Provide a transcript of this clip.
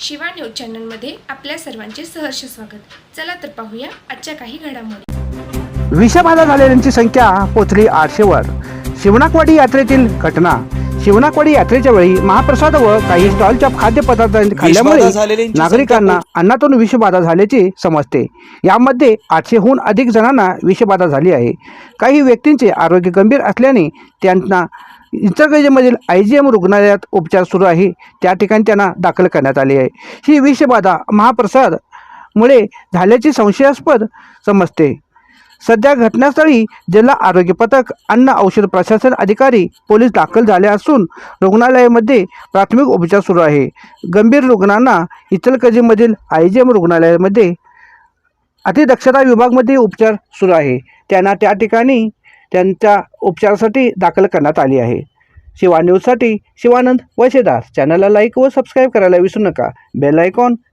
Shiva news चॅनलमध्ये आपल्या सर्वांचे सहर्ष स्वागत. चला तर पाहूया आजच्या काही घडामोडी. विषबाधा झालेल्यांची संख्या पोचली आठशेवर. शिवनाकवाडी यात्रेतील घटना शिवनाकवाडी यात्रेच्या वेळी महाप्रसाद व काही स्टॉलच्या खाद्यपदार्थ खाल्ल्यामुळे नागरिकांना अन्नातून विषबाधा झाल्याचे समजते. यामध्ये आठशेहून अधिक जणांना विषबाधा झाली आहे. काही व्यक्तींचे आरोग्य गंभीर असल्याने त्यांना इचलकरंजीमधील आय जी एम रुग्णालयात उपचार सुरू आहे. त्या ठिकाणी त्यांना दाखल करण्यात आले आहे. ही विषबाधा महाप्रसाद मुळे झाल्याची संशयास्पद समजते. सध्या घटनास्थळी जिल्हा आरोग्य पथक अन्न औषध प्रशासन अधिकारी पोलीस दाखल झाले असून रुग्णालयामध्ये प्राथमिक उपचार सुरू आहे. गंभीर रुग्णांना इचलकजीमधील आय जी एम रुग्णालयामध्ये अतिदक्षता विभागमध्ये उपचार सुरू आहे. त्यांना त्या ठिकाणी त्यांच्या उपचारासाठी दाखल करण्यात आली आहे. शिवा न्यूजसाठी शिवानंद वशेदार चॅनलला लाईक व सबस्क्राईब करायला विसरू नका. Bell icon